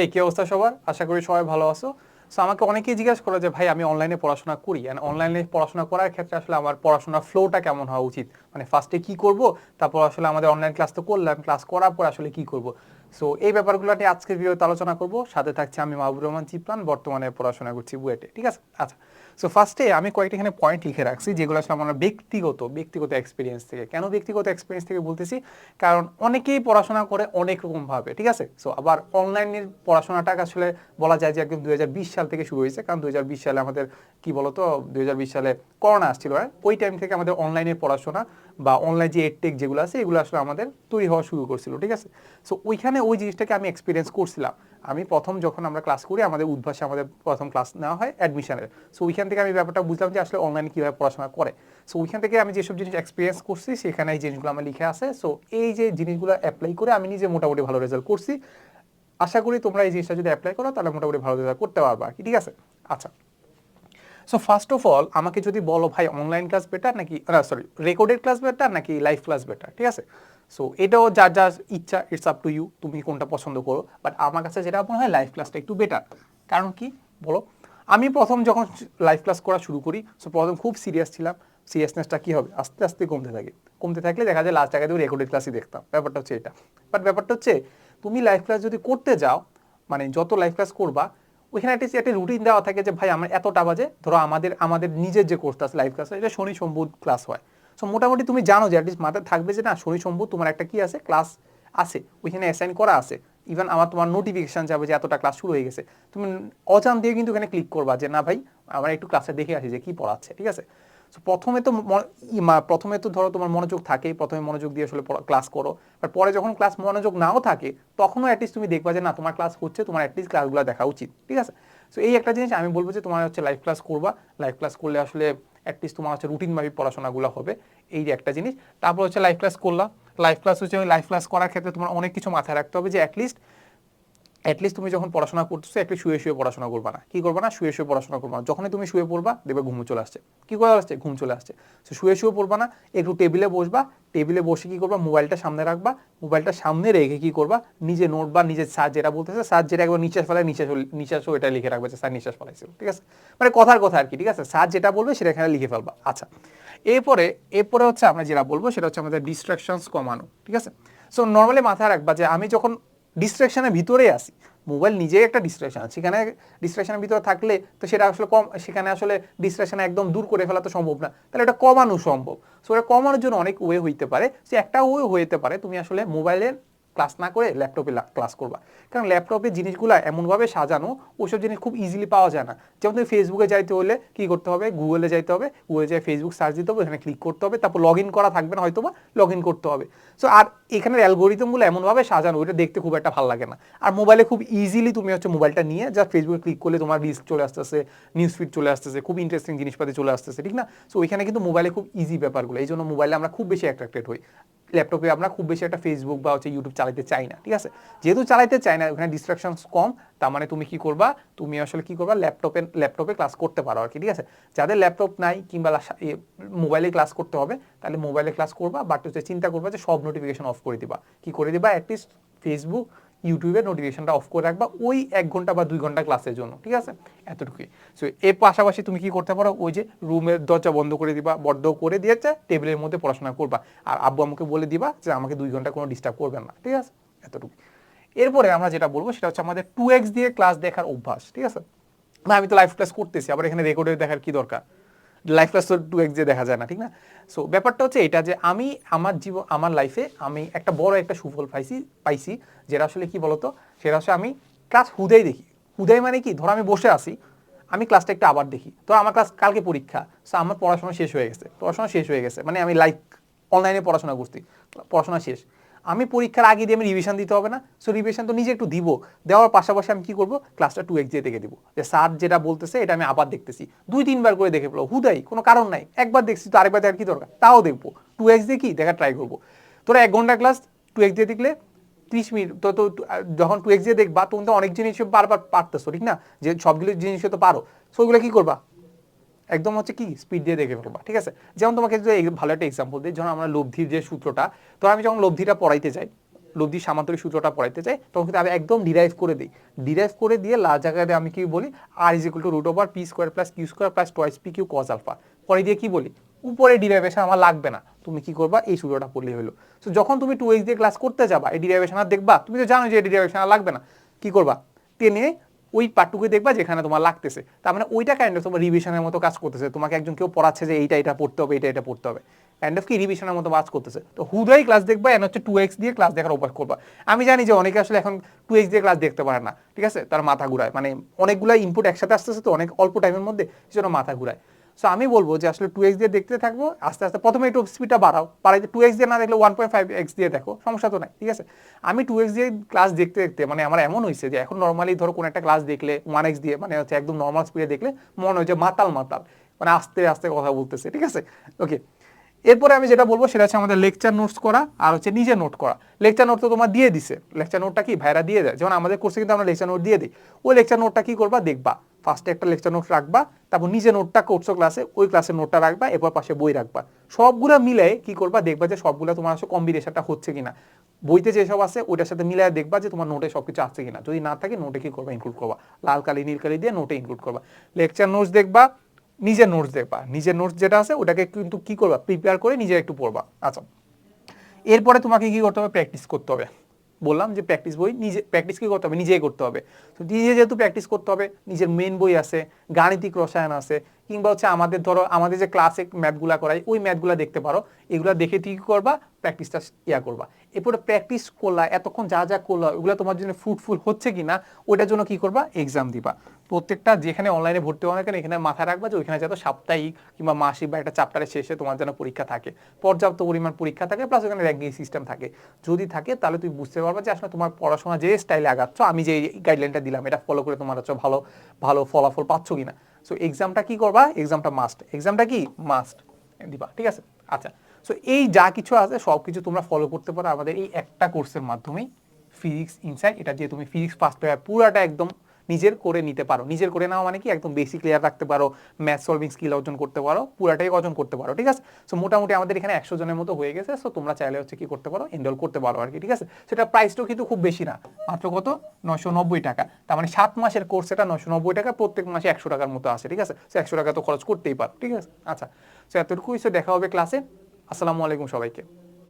এই, কি অবস্থা সবার? আশা করি সবাই ভালো আছো। সো আমাকে অনেকেই জিজ্ঞাসা করে যে, ভাই, আমি অনলাইনে পড়াশোনা করি। অ্যান্ড অনলাইনে পড়াশোনা করার ক্ষেত্রে আসলে আমার পড়াশোনার ফ্লোটা কেমন হওয়া উচিত? মানে ফার্স্টে কি করব? তারপর আসলে আমাদের অনলাইন ক্লাস তো করলাম। ক্লাস করার পর আসলে কি করব? সো এই ব্যাপারগুলো নিয়ে আজকের ভিডিওতে আলোচনা করব। সাথে থাকছে আমি মাহবুর রহমান চিপ্রান বর্তমানে পড়াশোনা করছি বুয়েটে। ঠিক আছে? আচ্ছা। সো ফার্স্টে আমি কয়েকটা এখানে পয়েন্ট লিখে রাখছি, যেগুলো আসলে আমার ব্যক্তিগত ব্যক্তিগত এক্সপিরিয়েন্স থেকে। কেন ব্যক্তিগত এক্সপিরিয়েন্স থেকে বলতেছি? কারণ অনেকেই পড়াশোনা করে অনেক রকম ভাবে, ঠিক আছে? সো আবার অনলাইনের পড়াশোনাটা আসলে বলা যায় যে একদম দু হাজার বিশ সাল থেকে শুরু হয়েছে। কারণ দু হাজার বিশ সালে আমাদের কি বলতো? দু হাজার বিশ সালে করোনা আসছিল হ্যাঁ? ওই টাইম থেকে আমাদের অনলাইনের পড়াশোনা বা অনলাইন যে এডটেক যেগুলো আছে, এগুলো আসলে আমাদের তৈরি হওয়া শুরু করছিল, ঠিক আছে? সো ওইখানে ওই জিনিসটাকে আমি এক্সপিরিয়েন্স করছিলাম। আমি প্রথম যখন আমরা ক্লাস করি, আমাদের উদ্ভাসে আমাদের প্রথম ক্লাস নেওয়া হয় অ্যাডমিশনের সো ওইখান থেকে আমি ব্যাপারটা বুঝলাম যে আসলে অনলাইনে কীভাবে পড়াশোনা করে। সো ওইখান থেকে আমি যেসব জিনিস এক্সপিরিয়েন্স করছি, সেখানে এই জিনিসগুলো আমার লিখে আছে। সো এই যে জিনিসগুলো অ্যাপ্লাই করে আমি নিজে মোটামুটি ভালো রেজাল্ট করছি। আশা করি তোমরা এই জিনিসটা যদি অ্যাপ্লাই করো, তাহলে মোটামুটি ভালো রেজাল্ট করতে পারবা ঠিক আছে? আচ্ছা। সো ফার্স্ট অফ অল আমাকে যদি বলো, ভাই অনলাইন ক্লাস বেটার নাকি সরি রেকর্ডেড ক্লাস বেটার নাকি লাইভ ক্লাস বেটার ঠিক আছে? সো এটাও যার যার ইচ্ছা ইটস আপ টু ইউ তুমি কোনটা পছন্দ করো। বাট আমার কাছে যেটা মনে হয় লাইভ ক্লাসটা একটু বেটার কারণ কি? বলো আমি প্রথম যখন লাইভ ক্লাস করা শুরু করি সো প্রথম খুব সিরিয়াস ছিলাম। সিরিয়াসনেসটা কী হবে? আস্তে আস্তে কমতে থাকে। কমতে থাকলে দেখা যায় লাস্ট জায়গায় রেকর্ডেড ক্লাসই দেখতাম। ব্যাপারটা হচ্ছে এটা। বাট ব্যাপারটা হচ্ছে, তুমি লাইভ ক্লাস যদি করতে যাও মানে যত লাইভ ক্লাস করবা, ওইখানে একটা একটা রুটিন দেওয়া থাকে যে, ভাই, আমার এতটা বাজে, ধরো আমাদের আমাদের নিজের যে কোর্সটা আছে লাইভ ক্লাস এটা শনি সম্বুধ ক্লাস হয়। সো মোটামুটি তুমি জানো যে অ্যাটলিস্ট মাথায় থাকবে যে, না, শনি সম্বুধ তোমার একটা কি আছে? ক্লাস আছে। ওইখানে অ্যাসাইন করা আছে। ইভেন আমার তোমার নোটিফিকেশন যাবে যে এতটা ক্লাস শুরু হয়ে গেছে। তুমি অজান দিয়ে কিন্তু এখানে ক্লিক করবা যে, না ভাই, আমার একটু ক্লাসে দেখে আসি যে কি পড়াচ্ছে। ঠিক আছে? সো প্রথমে তো প্রথমে তো ধরো তোমার মনোযোগ থাকে, প্রথমে মনোযোগ দিয়ে আসলে ক্লাস করো। আর পরে যখন ক্লাস মনোযোগ নাও থাকে, তখনও অ্যাটলিস্ট তুমি দেখবা যে, না, তোমার ক্লাস হচ্ছে, তোমার অ্যাটলিস্ট ক্লাসগুলো দেখা উচিত। ঠিক আছে? সো এই একটা জিনিস আমি বলব যে, তোমার হচ্ছে লাইভ ক্লাস করবা। লাইভ ক্লাস করলে আসলে অ্যাটলিস্ট তোমার হচ্ছে রুটিনভাবে পড়াশোনাগুলো হবে। এই যে একটা জিনিস। তারপর হচ্ছে লাইভ ক্লাস করলা। লাইভ ক্লাস হচ্ছে লাইভ ক্লাস করার ক্ষেত্রে তোমার অনেক কিছু মাথায় রাখতে হবে যে অ্যাটলিস্ট অ্যাটলিস্ট তুমি যখন পড়াশোনা করতেছো একটু শুয়ে শুয়ে পড়াশোনা করবা না। কি করবা না? শুয়ে শুয়ে পড়াশোনা করবা না। যখনই তুমি শুয়ে পড়বা, দেখবে ঘুম চলে আসছে। কি করে আসছে? ঘুম চলে আসছে। তো শুয়ে শুয়ে পড়বা না, একটু টেবিলে বসবা টেবিলে বসে কি করবা? মোবাইলটা সামনে রাখবা মোবাইলটা সামনে রেখে কি করবা? নিজে নোট বা নিজের স্যার যেটা বলতেছে স্যার যেটা একবার নিঃশ্বাস ফেলায়, নিঃশ্বাস নিঃশ্বাসও এটা লিখে রাখবে স্যার নিঃশ্বাস ফেলাইছিল ঠিক আছে? মানে কথার কথা আর কি, ঠিক আছে? স্যার যেটা বলবে সেটা এখানে লিখে ফেলবা। আচ্ছা এরপরে এরপরে হচ্ছে আমরা যেটা বলব সেটা হচ্ছে আমাদের ডিস্ট্রাকশনস কমানো, ঠিক আছে? সো নর্মালি মাথায় রাখবা যে আমি যখন ডিস্ট্রাকশনের ভিতরে আসি মোবাইল নিজেই একটা ডিস্ট্রাকশন সেখানে ডিস্ট্রাকশনের ভিতরে থাকলে তো সেটা আসলে কম, সেখানে আসলে ডিস্ট্রাকশন একদম দূর করে ফেলা তো সম্ভব না। তাহলে এটা কমানো সম্ভব। সো এটা কমানোর জন্য অনেক ওয়ে হইতে পারে। সে একটা ওয়ে হইতে পারে তুমি আসলে মোবাইলের ক্লাস না করে ল্যাপটপে ক্লাস করবা। কারণ ল্যাপটপে জিনিসগুলো এমনভাবে সাজানো, ওইসব জিনিস খুব ইজিলি পাওয়া যায় না। যেমন তুমি ফেসবুকে যাইতে হলে কি করতে হবে? গুগলে যাইতে হবে। গুগলে যাই ফেসবুক সার্চ দিতে হবে এখানে ক্লিক করতে হবে। তারপর লগ ইন করা থাকবে না হয়তো বা লগ ইন করতে হবে। সো আর এখানের অ্যালগোরিদমগুলো এমনভাবে সাজানো, ওইটা দেখতে খুব একটা ভালো লাগে না। আর মোবাইলে খুব ইজিলি তুমি হচ্ছে মোবাইলটা নিয়ে যা ফেসবুকে ক্লিক করলে তোমার রিস্ক চলে আসতেছে নিউজ ফিড চলে আসতেছে, খুব ইন্টারেস্টিং জিনিসপাতি চলে আসতেছে, ঠিক না? সো ওইখানে কিন্তু মোবাইলে খুব ইজি ব্যাপারগুলো। এই জন্য মোবাইলে আমরা খুব বেশি অ্যাট্রাক্টেড হই। ল্যাপটপে আমরা খুব বেশি একটা ফেসবুক বা হচ্ছে ইউটিউব চালাতে চাই না, ঠিক আছে? যেহেতু চালাতে চাই না, ওখানে ডিস্ট্রাকশনস কম, তার মানে তুমি কি করবা? তুমি আসলে কি করবা? ল্যাপটপে ল্যাপটপে ক্লাস করতে পারো আর কি, ঠিক আছে? যাদের ল্যাপটপ নাই কিংবা মোবাইলে ক্লাস করতে হবে, তাহলে মোবাইলে ক্লাস করবা বাট হচ্ছে চিন্তা করবা যে সব নোটিফিকেশন অফ করে দিবা। কি করে দিবা? অ্যাটলিস্ট ফেসবুক ইউটিউবের নোটিফিকেশনটা অফ করে রাখবা ওই এক ঘণ্টা বা দুই ঘণ্টা ক্লাসের জন্য, ঠিক আছে? এতটুকুই। সো এর পাশাপাশি তুমি কি করতে পারো? ওই যে রুমের দরজা বন্ধ করে দিবা বদ্ধ করে দিয়েছে টেবিলের মধ্যে পড়াশোনা করবা। আর আব্বু আমাকে বলে দিবা যে আমাকে দুই ঘণ্টা কোনো ডিস্টার্ব করবেন না, ঠিক আছে? এতটুকু এরপরে আমরা যেটা বলব সেটা হচ্ছে আমাদের টু এক্স দিয়ে ক্লাস দেখার অভ্যাস, ঠিক আছে? না, আমি তো লাইভ ক্লাস করতেছি, আবার এখানে রেকর্ডে দেখার কি দরকার? লাইফ ক্লাস তো টু এক্স দিয়ে দেখা যায় না, ঠিক না? সো ব্যাপারটা হচ্ছে এটা যে আমি আমার জীবন, আমার লাইফে আমি একটা বড় একটা সুফল পাইছি পাইছি, যেটা আসলে কি বলতো? সেটা আসলে আমি ক্লাস হুদেই দেখি। হুদেই মানে কি? ধরো আমি বসে আছি, আমি ক্লাসটা একটু আবার দেখি। তো আমার ক্লাস কালকে পরীক্ষা সো আমার পড়াশোনা শেষ হয়ে গেছে। পড়াশোনা শেষ হয়ে গেছে মানে আমি লাইক অনলাইনে পড়াশোনা করছি, পড়াশোনা শেষ। আমি পরীক্ষার আগে দিয়ে আমি রিভিশন দিতে হবে না। সো রিভিশন তো নিজে একটু দিব। দেওয়ার পাশাপাশি আমি কি করব? ক্লাসটা টু এক্স দিয়ে দেখে দিব। যে স্যার যেটা বলতেছে, এটা আমি আবার দেখতেছি। দুই, তিনবার করে দেখে ফেলো হুদাই কোনো কারণ নাই। একবার দেখছি তো আরেকবার দেখার কি দরকার? তাও দেখব। টু এক্স দিয়ে কি? দেখা ট্রাই করব। তোরা এক ঘণ্টা ক্লাস টু এক্স দিয়ে দেখলে ত্রিশ মিনিট, তো তো যখন টু এক্স দিয়ে দেখবা, তখন তো অনেক জিনিস বারবার পারতেছো, ঠিক না? যে সবগুলো জিনিস তো পারো। সো ওইগুলো কি করবা? একদম হচ্ছে কি স্পিড দিয়ে দেখে ফেলবা, ঠিক আছে? যেমন তোমাকে যদি ভালো একটা এক্সাম্পল দিই যখন আমরা লব্ধির যে সূত্রটা, তো আমি যখন লব্ধিটা পড়াইতে যাই লব্ধি সামান্তরিক সূত্রটা পড়াইতে চাই তখন কিন্তু আমি একদম ডিরাইভ করে দিই। ডিরাইভ করে দিয়ে লাস্ট জায়গায় আমি কি বলি R is equal to root over P square plus Q square plus twice P Q cos alpha পরে দিয়ে কি বলি, উপরে ডিরাইভেশন আমার লাগবে না। তুমি কি করবা, এই সূত্রটা পড়লেই হলো। তো যখন তুমি টু এক্স দিয়ে ক্লাস করতে যাবা, এই ডিরাইভেশন আর দেখবা, তুমি তো জানো যে ডিরাইভেশন আর লাগবে না। কি করবা, টেনে ওই পার্টটুকু দেখবা যেখানে তোমার লাগতেছে। তার মানে ওইটা কাইন্ড অফ তোমার রিভিশনের মতো কাজ করতেছে। তোমাকে একজন কেউ পড়াচ্ছে যে এইটা এটা পড়তে হবে এটা এটা পড়তে হবে। কাইন্ড অফ কি রিভিশনের মতো কাজ করতেছে। তো হুদয় ক্লাস দেখবা এন হচ্ছে টু এক্স দিয়ে ক্লাস দেখার অভ্যাস করবা। আমি জানি যে অনেকে আসলে এখন টু এক্স দিয়ে ক্লাস দেখতে পারে না, ঠিক আছে? তার মাথা ঘুরায়। মানে অনেকগুলো ইনপুট একসাথে আসতেছে তো, অনেক অল্প টাইমের মধ্যে, সেজন্য মাথা ঘুরায়। সো আমি বলব যে আসলে টু এক্স দিয়ে দেখতে থাকব, আস্তে আস্তে প্রথমে একটু স্পিডটা বাড়াও। বাড়াইতে টু এক্স দিয়ে না দেখলে ওয়ান পয়েন্ট ফাইভ এক্স দিয়ে দেখো, সমস্যা তো নাই, ঠিক আছে? আমি টু এক্স দিয়ে ক্লাস দেখতে দেখতে মানে আমার এমন হয়েছে যে এখন নর্মালি ধরো কোনো একটা ক্লাস দেখলে ওয়ান এক্স দিয়ে মানে হচ্ছে একদম নর্মাল স্পিডে দেখলে মনে হয় যে মাতাল মাতাল মানে আস্তে আস্তে কথা বলতেছে, ঠিক আছে? ওকে এরপরে আমি যেটা বলব সেটা হচ্ছে আমাদের লেকচার নোটস করা আর হচ্ছে নিজে নোট করা। লেকচার নোট তো তোমার দিয়ে দিছে। লেকচার নোটটা কি? ভাইরা দিয়ে দেয়। যেমন আমাদের কোর্সে কিন্তু আমরা লেকচার নোট দিয়ে দিই। ওই লেকচার নোটটা কি করবা? দেখবা। ফার্স্টে একটা লেকচার নোট রাখবা, তারপর নিজে নোটটা করছ ক্লাসে ওই ক্লাসের নোটটা রাখবা, এরপর পাশে বই রাখবা। সবগুলা মিলে কি করবা? দেখবা যে সবগুলা তোমার আসলে কম্বিনেশনটা হচ্ছে কিনা। বইতে যেসব আছে, ওইটার সাথে মিলাই দেখবা যে তোমার নোটে সবকিছু আছে কিনা। যদি না থাকে, নোটে কি করবা? ইনক্লুড করবা। লাল কালি, নীল কালি দিয়ে নোটে ইনক্লুড করবা। লেকচার নোটস দেখবা, নিজের নোটস দেখবা। নিজের নোটস যেটা আছে, ওটাকে কিন্তু কি করবা? প্রিপেয়ার করে নিজে একটু পড়বা। আচ্ছা। এরপরে তোমাকে কি করতে হবে? প্র্যাকটিস করতে হবে। বললাম যে প্র্যাকটিস বই নিজে প্র্যাকটিস কি করতে হবে? নিজেই করতে হবে। তো নিজে যেহেতু প্র্যাকটিস করতে হবে, নিজের মেন বই আছে, গাণিতিক রসায়ন আছে কিংবা হচ্ছে আমাদের ধরো, আমাদের যে ক্লাসে ম্যাথগুলা করাই, ওই ম্যাথগুলা দেখতে পারো। এগুলো দেখে তুই কি করবা? প্র্যাকটিসটা ইয়া করবা। এরপরে প্র্যাকটিস করলা, এতক্ষণ যা যা করলা, ওগুলো তোমার জন্য ফ্রুটফুল হচ্ছে কি না ওইটার জন্য কি করবা? এক্সাম দিবা। প্রত্যেকটা যেখানে অনলাইনে ভর্তি হওয়া কেন, এখানে মাথায় রাখবা যে ওইখানে যাতে সাপ্তাহিক কিংবা মাসিক বা একটা চাপ্টারের শেষে তোমার যেন পরীক্ষা থাকে। পর্যাপ্ত পরিমাণ পরীক্ষা থাকে প্লাস ওখানে র্যাঙ্কিং সিস্টেম থাকে। যদি থাকে, তাহলে তুই বুঝতে পারবা যে আসলে তোমার পড়াশোনা যে স্টাইলে আগাচ্ছ, আমি যে গাইডলাইনটা দিলাম, এটা ফলো করে তোমার হচ্ছে ভালো ভালো ফলাফল পাচ্ছ কিনা। সো এক্সামটা কি করবা? এক্সামটা মাস্ট এক্সামটা কি? মাস্ট দিবা, ঠিক আছে? আচ্ছা সো এই যা কিছু আছে, সব কিছু তোমরা ফলো করতে পারো আমাদের এই একটা কোর্সের মাধ্যমেই ফিজিক্স ইনসাইট এটা দিয়ে তুমি ফিজিক্স ফার্স্ট পেপার পুরাটা একদম নিজের করে নিতে পারো। নিজের করে নেওয়া মানে কি? একদম বেসিক ক্লিয়ার রাখতে পারো ম্যাথ সলভিং স্কিল অর্জন করতে পারো, পুরাটাই অর্জন করতে পারো, ঠিক আছে? সো মোটামুটি আমাদের এখানে একশো জনের মতো হয়ে গেছে সো তোমরা চাইলে হচ্ছে কি করতে পারো এনরোল করতে পারো আর কি, ঠিক আছে? সেটা প্রাইসটাও কিন্তু খুব বেশি না, মাত্র কত? নয়শো নব্বই টাকা। তার মানে সাত মাসের কোর্স এটা নয়শো নব্বই টাকা, প্রত্যেক মাসে একশো টাকার মতো আসে, ঠিক আছে? সো একশো টাকা তো খরচ করতেই পারো, ঠিক আছে? আচ্ছা সো এতটুকুই সো দেখা হবে ক্লাসে আসসালামু আলাইকুম সবাইকে।